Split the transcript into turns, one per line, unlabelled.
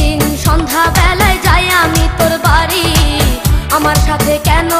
দিন সন্ধ্যা বেলায় যাই আমি তোর বাড়ি। আমার সাথে কেন